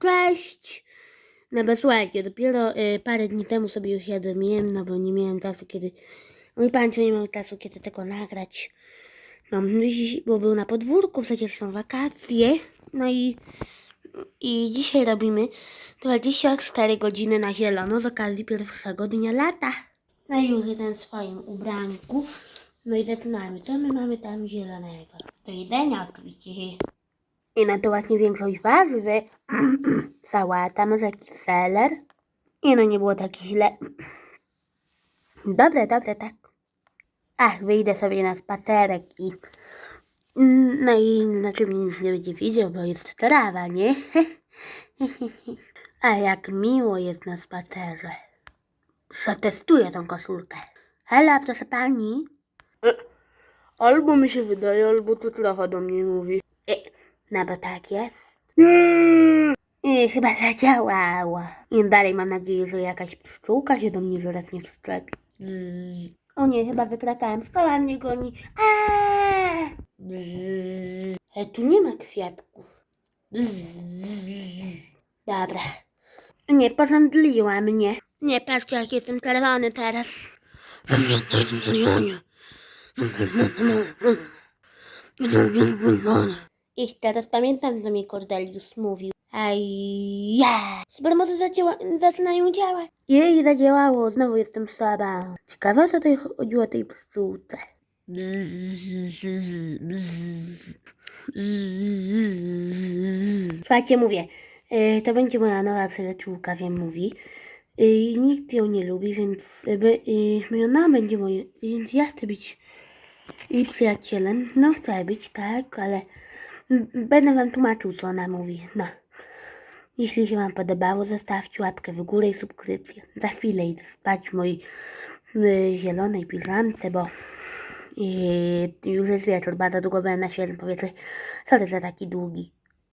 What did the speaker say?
Cześć! No bo słuchajcie, dopiero y, parę dni temu sobie uświadomiłem, no bo nie miałem czasu, kiedy... Mój pańcio nie miał czasu, kiedy tego nagrać. No, bo był na podwórku, przecież są wakacje. No i... I dzisiaj robimy 24 godziny na zielono z okazji pierwszego dnia lata. No i już jestem w swoim ubranku. No i zaczynamy. Co my mamy tam zielonego? Do jedzenia oczywiście. I na to właśnie większość warzywy. Sałata, może jakiś seler. I no nie było tak źle. Dobre, dobre, tak. Ach, wyjdę sobie na spacerek i... No i na czym nic nie będzie widział, bo jest trawa, nie? A jak miło jest na spacerze. Zatestuję tą koszulkę. Hela, proszę pani. Albo mi się wydaje, albo tu trochę do mnie mówi. E, no bo tak jest. I chyba zadziałało. I dalej mam nadzieję, że jakaś pszczółka się do mnie zaraz nie przyczepi. Bzz. O nie, chyba wykrakałem. Szkoła mnie goni. Aaaa! Bzz. E, tu nie ma kwiatków. Bzz. Dobra. Nie porządliła mnie. Nie, patrzcie, jak jestem czerwony teraz. I teraz pamiętam, co mi Cordelius mówił. Aj, ja! Supermoce zadziała, zaczynają działać. Jej, zadziałało, znowu jestem słaba. Ciekawe, co tutaj chodziło o tej pszczółce. Słuchajcie, mówię, y, to będzie moja nowa przyjaciółka, wiem, mówi. Y, nikt ją nie lubi, więc y, y, ona będzie moje, więc ja chcę być jej przyjacielem. No, chcę być, tak, ale będę wam tłumaczył, co ona mówi. No. Jeśli się wam podobało, zostawcie łapkę w górę i subskrypcję. Za chwilę idę spać w mojej y, zielonej piżamce, bo y, już jest wieczór, bardzo długo będę na świetlnym powietrzu. Co to za taki długi?